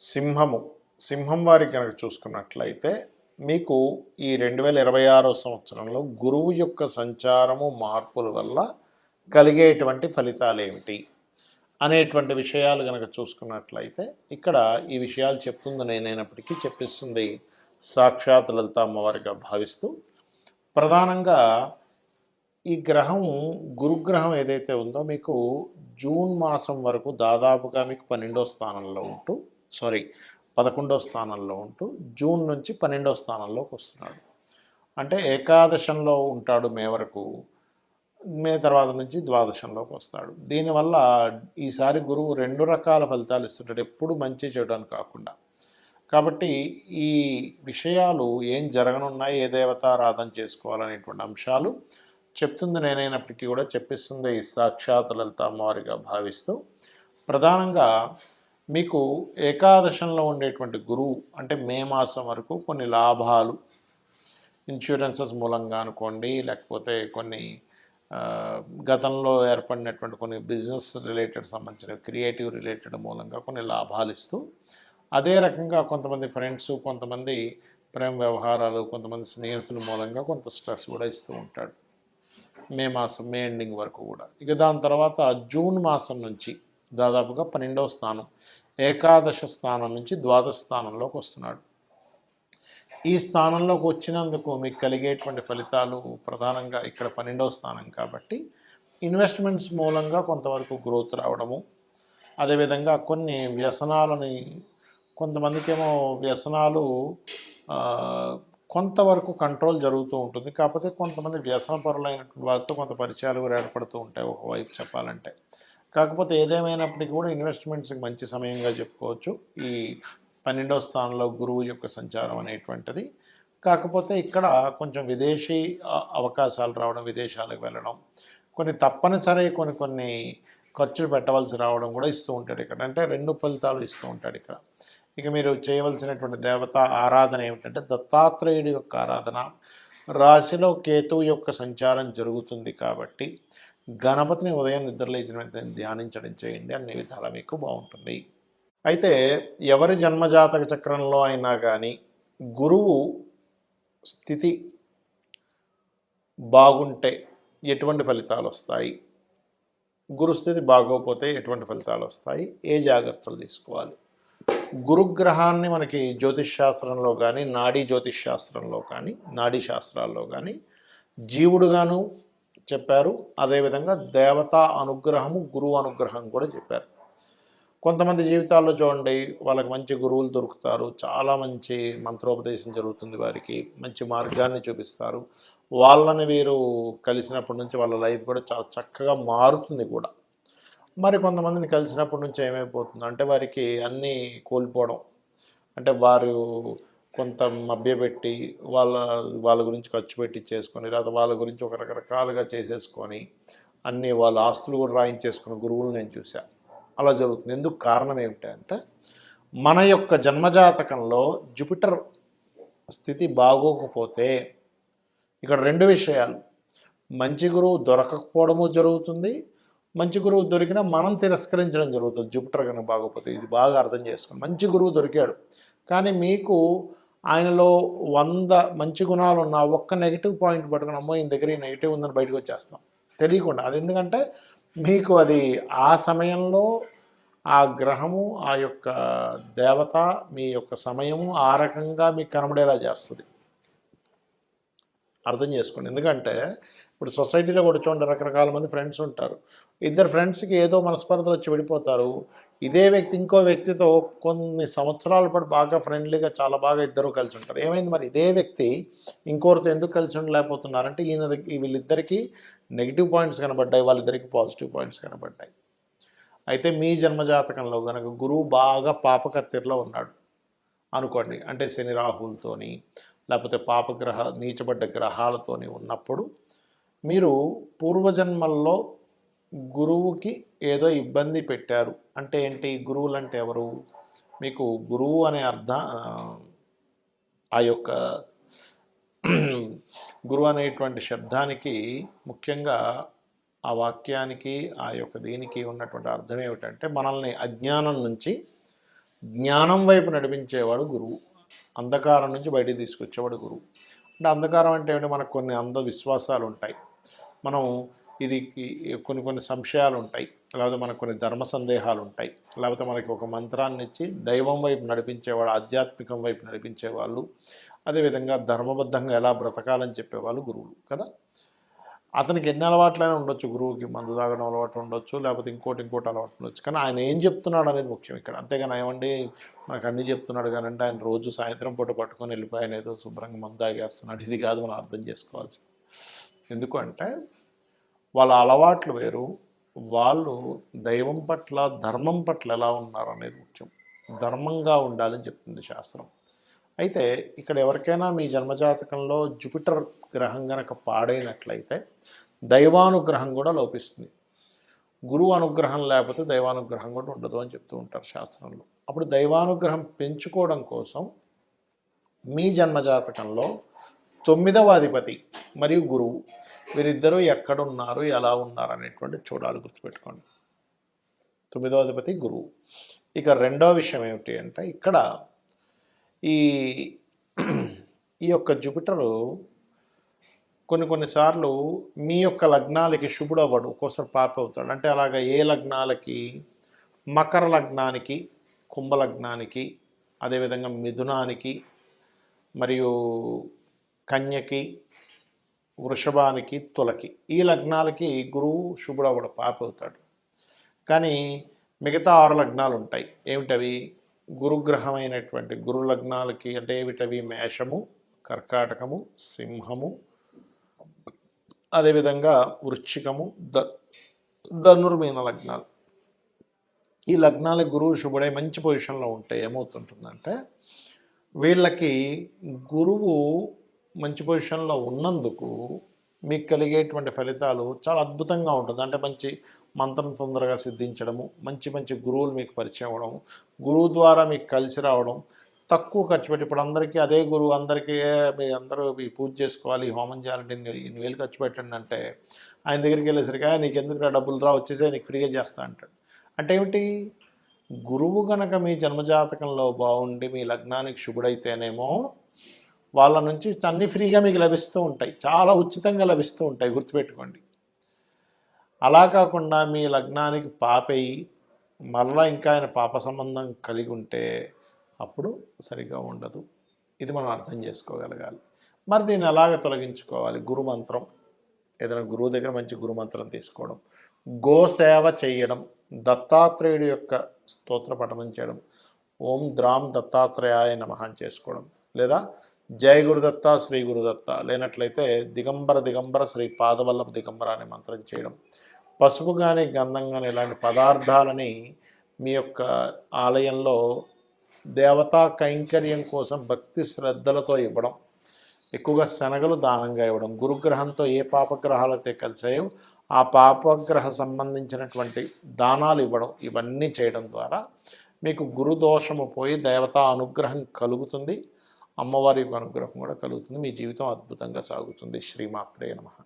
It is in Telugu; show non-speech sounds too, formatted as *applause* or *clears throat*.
సింహము. సింహం వారికి కనుక చూసుకున్నట్లయితే మీకు ఈ రెండు వేల ఇరవై ఆరో సంవత్సరంలో గురువు యొక్క సంచారము మార్పుల వల్ల కలిగేటువంటి ఫలితాలు ఏమిటి అనేటువంటి విషయాలు కనుక చూసుకున్నట్లయితే ఇక్కడ ఈ విషయాలు చెప్తుంది నేనైనప్పటికీ చెప్పిస్తుంది సాక్షాత్ లలిత అమ్మవారిగా భావిస్తూ. ప్రధానంగా ఈ గ్రహం గురుగ్రహం ఏదైతే ఉందో మీకు జూన్ మాసం వరకు దాదాపుగా మీకు పన్నెండో స్థానంలో ఉంటూ సారీ పదకొండో స్థానంలో ఉంటూ జూన్ నుంచి పన్నెండో స్థానంలోకి వస్తున్నాడు. అంటే ఏకాదశంలో ఉంటాడు మే వరకు మే తర్వాత నుంచి ద్వాదశంలోకి వస్తాడు. దీనివల్ల ఈసారి గురువు రెండు రకాల ఫలితాలు ఇస్తుంటాడు ఎప్పుడు మంచి చేయడానికి కాకుండా. కాబట్టి ఈ విషయాలు ఏం జరగనున్నాయి ఏ దేవతారాధన చేసుకోవాలనేటువంటి అంశాలు చెప్తుంది నేనైనప్పటికీ కూడా చెప్పిస్తుంది ఈ సాక్షాత్ లలిత అమ్మవారిగా భావిస్తూ. ప్రధానంగా మీకు ఏకాదశంలో ఉండేటువంటి గురువు అంటే మే మాసం వరకు కొన్ని లాభాలు ఇన్సూరెన్సెస్ మూలంగా అనుకోండి లేకపోతే కొన్ని గతంలో ఏర్పడినటువంటి కొన్ని బిజినెస్ రిలేటెడ్ సంబంధించిన క్రియేటివ్ రిలేటెడ్ మూలంగా కొన్ని లాభాలు ఇస్తూ అదే రకంగా కొంతమంది ఫ్రెండ్స్ కొంతమంది ప్రేమ వ్యవహారాలు కొంతమంది స్నేహితుల మూలంగా కొంత స్ట్రెస్ కూడా ఇస్తూ ఉంటాడు. మే మాసం మే ఎండింగ్ వరకు కూడా. ఇక దాని తర్వాత జూన్ మాసం నుంచి దాదాపుగా పన్నెండవ స్థానం. ఏకాదశ స్థానం నుంచి ద్వాదశ స్థానంలోకి వస్తున్నాడు. ఈ స్థానంలోకి వచ్చినందుకు మీకు కలిగేటువంటి ఫలితాలు ప్రధానంగా ఇక్కడ పన్నెండవ స్థానం కాబట్టి ఇన్వెస్ట్మెంట్స్ మూలంగా కొంతవరకు గ్రోత్ రావడము. అదేవిధంగా కొన్ని వ్యసనాలని కొంతమందికేమో వ్యసనాలు కొంతవరకు కంట్రోల్ జరుగుతూ ఉంటుంది. కాకపోతే కొంతమంది వ్యసన పరులైనటువంటి వారితో కొంత పరిచయాలు కూడా ఏర్పడుతూ ఉంటాయి. ఒకవైపు చెప్పాలంటే కాకపోతే ఏదేమైనప్పటికీ కూడా ఇన్వెస్ట్మెంట్స్కి మంచి సమయంగా చెప్పుకోవచ్చు. ఈ పన్నెండవ స్థానంలో గురువు యొక్క సంచారం అనేటువంటిది. కాకపోతే ఇక్కడ కొంచెం విదేశీ అవకాశాలు రావడం విదేశాలకు వెళ్ళడం కొన్ని తప్పనిసరి కొన్ని కొన్ని ఖర్చులు పెట్టవలసి రావడం కూడా ఇస్తూ ఉంటాడు ఇక్కడ. అంటే రెండు ఫలితాలు ఇస్తూ ఉంటాడు ఇక్కడ. ఇక మీరు చేయవలసినటువంటి దేవత ఆరాధన ఏమిటంటే దత్తాత్రేయుడి యొక్క ఆరాధన. రాశిలో కేతువు యొక్క సంచారం జరుగుతుంది కాబట్టి గణపతిని ఉదయం నిద్రలేచిన వెంటనే ధ్యానించడం చేయండి అన్ని విధాలా మీకు బాగుంటుంది. అయితే ఎవరి జన్మజాతక చక్రంలో అయినా కానీ గురువు స్థితి బాగుంటే ఎటువంటి ఫలితాలు వస్తాయి? గురుస్థితి బాగోకపోతే ఎటువంటి ఫలితాలు వస్తాయి? ఏ జాగ్రత్తలు తీసుకోవాలి? గురుగ్రహాన్ని మనకి జ్యోతిష్ శాస్త్రంలో కానీ నాడీ జ్యోతిష్ శాస్త్రంలో కానీ నాడీ శాస్త్రాల్లో కానీ జీవుడుగాను చెప్పారు. అదేవిధంగా దేవతా అనుగ్రహము గురువు అనుగ్రహం కూడా చెప్పారు. కొంతమంది జీవితాల్లో చూడండి వాళ్ళకి మంచి గురువులు దొరుకుతారు. చాలా మంచి మంత్రోపదేశం జరుగుతుంది వారికి. మంచి మార్గాన్ని చూపిస్తారు. వాళ్ళని వీరు కలిసినప్పటి నుంచి వాళ్ళ లైఫ్ కూడా చాలా చక్కగా మారుతుంది కూడా. మరి కొంతమందిని కలిసినప్పటి నుంచి ఏమైపోతుంది? అంటే వారికి అన్నీ కోల్పోవడం. అంటే వారు కొంత మభ్యపెట్టి వాళ్ళ వాళ్ళ గురించి ఖర్చు పెట్టి చేసుకొని లేదా వాళ్ళ గురించి ఒక రకరకాలుగా చేసేసుకొని అన్నీ వాళ్ళ ఆస్తులు కూడా రాయించేసుకున్న గురువులు నేను చూశాను అలా జరుగుతుంది. ఎందుకు కారణం ఏమిటంటే మన యొక్క జన్మజాతకంలో జూపిటర్ స్థితి బాగోకపోతే ఇక్కడ రెండు విషయాలు. మంచి గురువు దొరకకపోవడము జరుగుతుంది. మంచి గురువు దొరికినా మనం తిరస్కరించడం జరుగుతుంది. జూపిటర్ కనుక బాగోకపోతే ఇది బాగా అర్థం చేసుకోండి. మంచి గురువు దొరికాడు. కానీ మీకు ఆయనలో వంద మంచి గుణాలు ఉన్న ఒక్క నెగిటివ్ పాయింట్ పట్టుకుని అమ్మో ఈయన దగ్గర ఈ నెగిటివ్ ఉందని బయటకు వచ్చేస్తాం తెలియకుండా. అది ఎందుకంటే మీకు అది ఆ సమయంలో ఆ గ్రహము ఆ యొక్క దేవత మీ యొక్క సమయము ఆ రకంగా మీకు కనబడేలా చేస్తుంది. అర్థం చేసుకోండి. ఎందుకంటే ఇప్పుడు సొసైటీలో కూడా చూడండి రకరకాల మంది ఫ్రెండ్స్ ఉంటారు. ఇద్దరు ఫ్రెండ్స్కి ఏదో మనస్పర్ధలు వచ్చి విడిపోతారు. ఇదే వ్యక్తి ఇంకో వ్యక్తితో కొన్ని సంవత్సరాల పాటు బాగా ఫ్రెండ్లీగా చాలా బాగా ఇద్దరు కలిసి ఉంటారు. ఏమైంది మరి? ఇదే వ్యక్తి ఇంకోరితో ఎందుకు కలిసి ఉండలేకపోతున్నారంటే ఈయన వీళ్ళిద్దరికీ నెగిటివ్ పాయింట్స్ కనబడ్డాయి వాళ్ళిద్దరికి పాజిటివ్ పాయింట్స్ కనబడ్డాయి. అయితే మీ జన్మజాతకంలో కనుక గురువు బాగా పాపకత్తిరిలో ఉన్నాడు అనుకోండి. అంటే శని రాహులతోని లేకపోతే పాపగ్రహ నీచబడ్డ గ్రహాలతోని ఉన్నప్పుడు మీరు పూర్వజన్మల్లో గురువుకి ఏదో ఇబ్బంది పెట్టారు. అంటే ఏంటి? గురువులు అంటే ఎవరు? మీకు గురువు అనే అర్థం ఆ, ఆ యొక్క *clears throat* గురువు అనేటువంటి శబ్దానికి ముఖ్యంగా ఆ వాక్యానికి ఆ యొక్క దీనికి ఉన్నటువంటి అర్థం ఏమిటంటే మనల్ని అజ్ఞానం నుంచి జ్ఞానం వైపు నడిపించేవాడు గురువు. అంధకారం నుంచి బయటికి తీసుకొచ్చేవాడు గురువు. అంటే అంధకారం అంటే ఏమిటి? మనకు కొన్ని అంధవిశ్వాసాలు ఉంటాయి. మనం ఇది కొన్ని కొన్ని సంశయాలు ఉంటాయి. లేకపోతే మనకు కొన్ని ధర్మ సందేహాలు ఉంటాయి. లేకపోతే మనకి ఒక మంత్రాన్ని ఇచ్చి దైవం వైపు నడిపించేవాడు ఆధ్యాత్మికం వైపు నడిపించేవాళ్ళు అదేవిధంగా ధర్మబద్ధంగా ఎలా బ్రతకాలని చెప్పేవాళ్ళు గురువులు కదా? అతనికి ఎన్ని అలవాట్లైనా ఉండొచ్చు. గురువుకి మందు తాగడం అలవాటు ఉండొచ్చు. లేకపోతే ఇంకోటి ఇంకోటి అలవాటు ఉండొచ్చు. కానీ ఆయన ఏం చెప్తున్నాడు అనేది ముఖ్యం ఇక్కడ. అంతేగాని ఏమండి మనకు అన్నీ చెప్తున్నాడు కానీ అంటే ఆయన రోజు సాయంత్రం పూట పట్టుకొని వెళ్ళిపోయాను ఏదో శుభ్రంగా మందు తాగేస్తున్నాడు. ఇది కాదు మనం అర్థం చేసుకోవాల్సి ఎందుకంటే వాళ్ళ అలవాట్లు వేరు. వాళ్ళు దైవం పట్ల ధర్మం పట్ల ఎలా ఉన్నారు అనేది ముఖ్యం. ధర్మంగా ఉండాలని చెప్తుంది శాస్త్రం. అయితే ఇక్కడ ఎవరికైనా మీ జన్మజాతకంలో జూపిటర్ గ్రహం గనక పాడైనట్లయితే దైవానుగ్రహం కూడా లోపిస్తుంది. గురువు అనుగ్రహం లేకపోతే దైవానుగ్రహం కూడా ఉండదు అని చెప్తూ ఉంటారు శాస్త్రంలో. అప్పుడు దైవానుగ్రహం పెంచుకోవడం కోసం మీ జన్మజాతకంలో తొమ్మిదవ అధిపతి మరియు గురువు వీరిద్దరూ ఎక్కడున్నారు ఎలా ఉన్నారు అనేటువంటి చూడాలి గుర్తుపెట్టుకోండి. తొమ్మిదవ అధిపతి గురువు. ఇక రెండవ విషయం ఏమిటి అంటే ఇక్కడ ఈ ఈ యొక్క జూపిటరు కొన్ని కొన్నిసార్లు మీ యొక్క లగ్నాలకి శుభుడు అవ్వడు ఒక్కోసారి పాప అవుతాడు అంటే అలాగా ఏ లగ్నాలకి? మకర లగ్నానికి కుంభ లగ్నానికి అదేవిధంగా మిథునానికి మరియు కన్యకి వృషభానికి తులకి. ఈ లగ్నాలకి గురువు శుభుడు అవ్వడు పాప అవుతాడు కానీ మిగతా ఆరు లగ్నాలు ఉంటాయి ఏమిటవి? గురుగ్రహమైనటువంటి గురు లగ్నాలకి అంటే ఏమిటవి? మేషము కర్కాటకము సింహము అదేవిధంగా వృశ్చికము ద ధనుర్మీన లగ్నాలు. ఈ లగ్నాలకు గురువు శుభుడై మంచి పొజిషన్లో ఉంటే ఏమవుతుంటుందంటే వీళ్ళకి గురువు మంచి పొజిషన్లో ఉన్నందుకు మీకు కలిగేటువంటి ఫలితాలు చాలా అద్భుతంగా ఉంటుంది. అంటే మంచి మంత్రం తొందరగా సిద్ధించడము మంచి మంచి గురువులు మీకు పరిచయం అవ్వడం గురువు ద్వారా మీకు కలిసి రావడం తక్కువ ఖర్చు పెట్టి ఇప్పుడు అందరికీ అదే గురువు అందరికీ మీ అందరూ మీ పూజ చేసుకోవాలి హోమం చేయాలంటే ఇన్ని వేలు ఖర్చు పెట్టండి అంటే ఆయన దగ్గరికి వెళ్ళేసరికి నీకు ఎందుకు డబ్బులు రా వచ్చేసే నీకు ఫ్రీగా చేస్తా అంటాడు. అంటే ఏమిటి? గురువు గనక మీ జన్మజాతకంలో బాగుండి మీ లగ్నానికి శుభుడైతేనేమో వాళ్ళ నుంచి అన్నీ ఫ్రీగా మీకు లభిస్తూ ఉంటాయి చాలా ఉచితంగా లభిస్తూ ఉంటాయి గుర్తుపెట్టుకోండి. అలా కాకుండా మీ లగ్నానికి పాపయి మరలా ఇంకా ఆయన పాప సంబంధం కలిగి ఉంటే అప్పుడు సరిగా ఉండదు. ఇది మనం అర్థం చేసుకోగలగాలి. మరి దీన్ని ఎలాగ తొలగించుకోవాలి? గురుమంత్రం. ఏదైనా గురువు దగ్గర మంచి గురుమంత్రం తీసుకోవడం. గోసేవ చేయడం. దత్తాత్రేయుడి యొక్క స్తోత్ర పఠనం చేయడం. ఓం ద్రాం దత్తాత్రేయాయ నమహం చేసుకోవడం. లేదా జయ గురుదత్త శ్రీ గురుదత్త లేనట్లయితే దిగంబర దిగంబర శ్రీ పాదవల్లభ దిగంబర అనే మంత్రం చేయడం. పసుపు కానీ గంధం కానీ ఇలాంటి పదార్థాలని మీ యొక్క ఆలయంలో దేవతా కైంకర్యం కోసం భక్తి శ్రద్ధలతో ఇవ్వడం. ఎక్కువగా శనగలు దానంగా ఇవ్వడం. గురుగ్రహంతో ఏ పాపగ్రహాలైతే కలిసాయో ఆ పాపగ్రహ సంబంధించినటువంటి దానాలు ఇవ్వడం. ఇవన్నీ చేయడం ద్వారా మీకు గురుదోషము పోయి దేవతా అనుగ్రహం కలుగుతుంది. అమ్మవారి యొక్క అనుగ్రహం కూడా కలుగుతుంది. మీ జీవితం అద్భుతంగా సాగుతుంది. శ్రీమాత్రే నమః.